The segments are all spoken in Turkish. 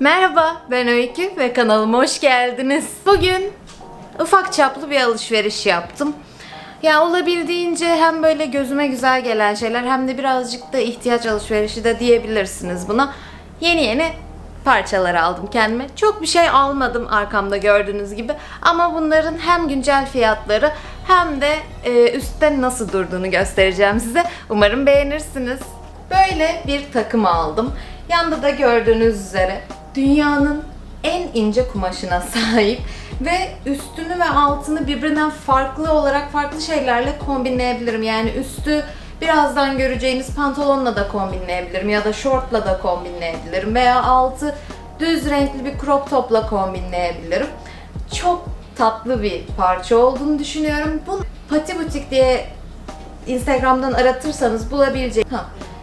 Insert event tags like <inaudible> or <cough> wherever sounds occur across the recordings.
Merhaba, ben Öykü ve kanalıma hoş geldiniz. Bugün ufak çaplı bir alışveriş yaptım. Ya olabildiğince hem böyle gözüme güzel gelen şeyler hem de birazcık da ihtiyaç alışverişi de diyebilirsiniz buna. Yeni yeni parçalar aldım kendime. Çok bir şey almadım arkamda gördüğünüz gibi. Ama bunların hem güncel fiyatları hem de e, üstten nasıl durduğunu göstereceğim size. Umarım beğenirsiniz. Böyle bir takım aldım. Yanda da gördüğünüz üzere dünyanın en ince kumaşına sahip ve üstünü ve altını birbirinden farklı olarak farklı şeylerle kombinleyebilirim. Yani üstü birazdan göreceğiniz pantolonla da kombinleyebilirim ya da şortla da kombinleyebilirim veya altı düz renkli bir crop topla kombinleyebilirim. Çok tatlı bir parça olduğunu düşünüyorum. Bu Pati Butik diye Instagram'dan aratırsanız bulabileceğiniz...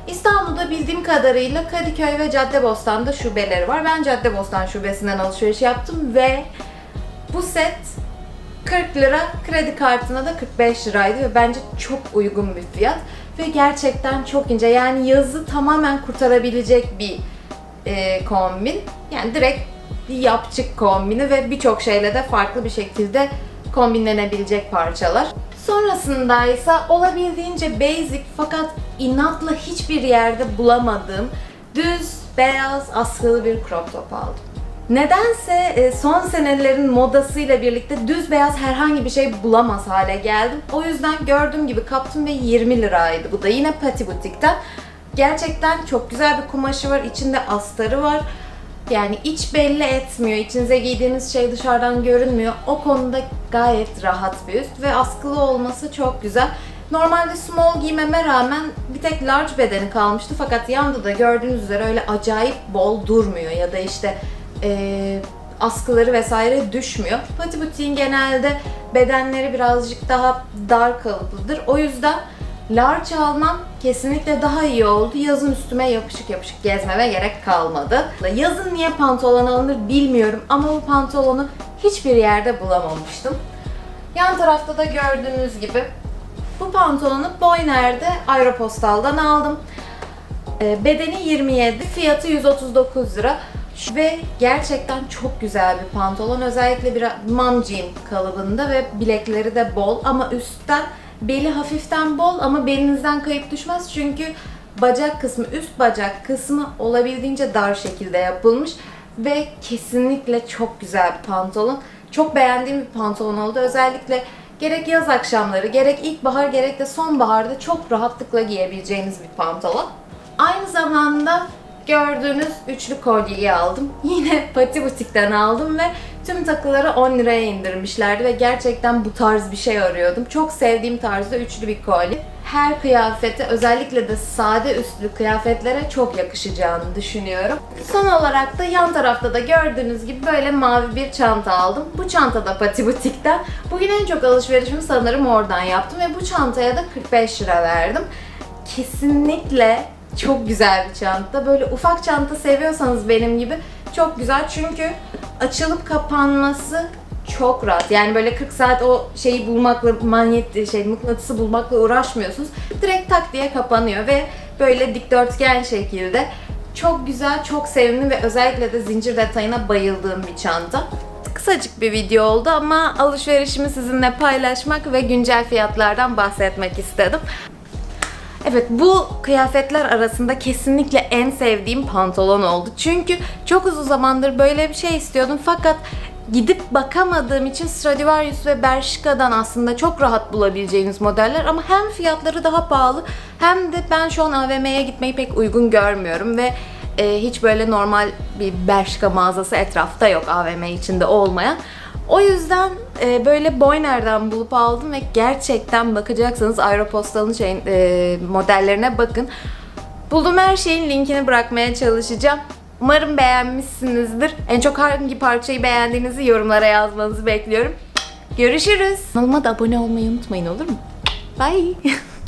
İstanbul'da bildiğim kadarıyla Kadıköy ve Caddebostan'da şubeleri var. Ben Caddebostan şubesinden alışveriş yaptım ve bu set 40 lira, kredi kartına da 45 liraydı ve bence çok uygun bir fiyat ve gerçekten çok ince. Yani yazı tamamen kurtarabilecek bir e, kombin. Yani direkt bir yapçık kombini ve birçok şeyle de farklı bir şekilde kombinlenebilecek parçalar. Sonrasında ise olabildiğince basic fakat inatla hiçbir yerde bulamadığım düz beyaz askılı bir crop top aldım. Nedense e, son senelerin modasıyla birlikte düz beyaz herhangi bir şey bulamaz hale geldim. O yüzden gördüğüm gibi kaptım ve 20 liraydı. Bu da yine Pati Butik'ten. Gerçekten çok güzel bir kumaşı var. İçinde astarı var. Yani iç belli etmiyor. İçinize giydiğiniz şey dışarıdan görünmüyor. O konuda gayet rahat bir üst ve askılı olması çok güzel. Normalde small giymeme rağmen bir tek large bedeni kalmıştı fakat yanda da gördüğünüz üzere öyle acayip bol durmuyor ya da işte eee, askıları vesaire düşmüyor. Pati Butik'in genelde bedenleri birazcık daha dar kalıplıdır. O yüzden large almam kesinlikle daha iyi oldu. Yazın üstüme yapışık yapışık gezmeme gerek kalmadı. Yazın niye pantolon alınır bilmiyorum ama bu pantolonu hiçbir yerde bulamamıştım. Yan tarafta da gördüğünüz gibi bu pantolonu Boyner'de Aeropostal'dan aldım. E, bedeni 27, fiyatı 139 lira. Ve gerçekten çok güzel bir pantolon. Özellikle bir mom jean kalıbında ve bilekleri de bol ama üstten beli hafiften bol ama belinizden kayıp düşmez çünkü bacak kısmı, üst bacak kısmı olabildiğince dar şekilde yapılmış ve kesinlikle çok güzel bir pantolon. Çok beğendiğim bir pantolon oldu. Özellikle gerek yaz akşamları, gerek ilkbahar, gerek de sonbaharda çok rahatlıkla giyebileceğiniz bir pantolon. Aynı zamanda gördüğünüz üçlü kolyeyi aldım. <laughs> Yine Pati Butik'ten aldım ve tüm takıları 10 liraya indirmişlerdi ve gerçekten bu tarz bir şey arıyordum. Çok sevdiğim tarzda üçlü bir kolye. Her kıyafete özellikle de sade üstlü kıyafetlere çok yakışacağını düşünüyorum. Son olarak da yan tarafta da gördüğünüz gibi böyle mavi bir çanta aldım. Bu çanta da Pati Butik'ten. Bugün en çok alışverişimi sanırım oradan yaptım ve bu çantaya da 45 lira verdim. Kesinlikle çok güzel bir çanta. Böyle ufak çanta seviyorsanız benim gibi çok güzel çünkü açılıp kapanması çok rahat. Yani böyle 40 saat o şeyi bulmakla, manyet şey mıknatısı bulmakla uğraşmıyorsunuz. Direkt tak diye kapanıyor ve böyle dikdörtgen şekilde çok güzel, çok sevimli ve özellikle de zincir detayına bayıldığım bir çanta. Kısacık bir video oldu ama alışverişimi sizinle paylaşmak ve güncel fiyatlardan bahsetmek istedim. Evet bu kıyafetler arasında kesinlikle en sevdiğim pantolon oldu. Çünkü çok uzun zamandır böyle bir şey istiyordum fakat gidip bakamadığım için Stradivarius ve Bershka'dan aslında çok rahat bulabileceğiniz modeller ama hem fiyatları daha pahalı hem de ben şu an AVM'ye gitmeyi pek uygun görmüyorum ve e, hiç böyle normal bir Bershka mağazası etrafta yok AVM içinde olmayan. O yüzden e, böyle Boyner'den bulup aldım ve gerçekten bakacaksanız Aeropostal'ın şeyin, e, modellerine bakın. Bulduğum her şeyin linkini bırakmaya çalışacağım. Umarım beğenmişsinizdir. En çok hangi parçayı beğendiğinizi yorumlara yazmanızı bekliyorum. Görüşürüz. Kanalıma da abone olmayı unutmayın olur mu? Bye. <laughs>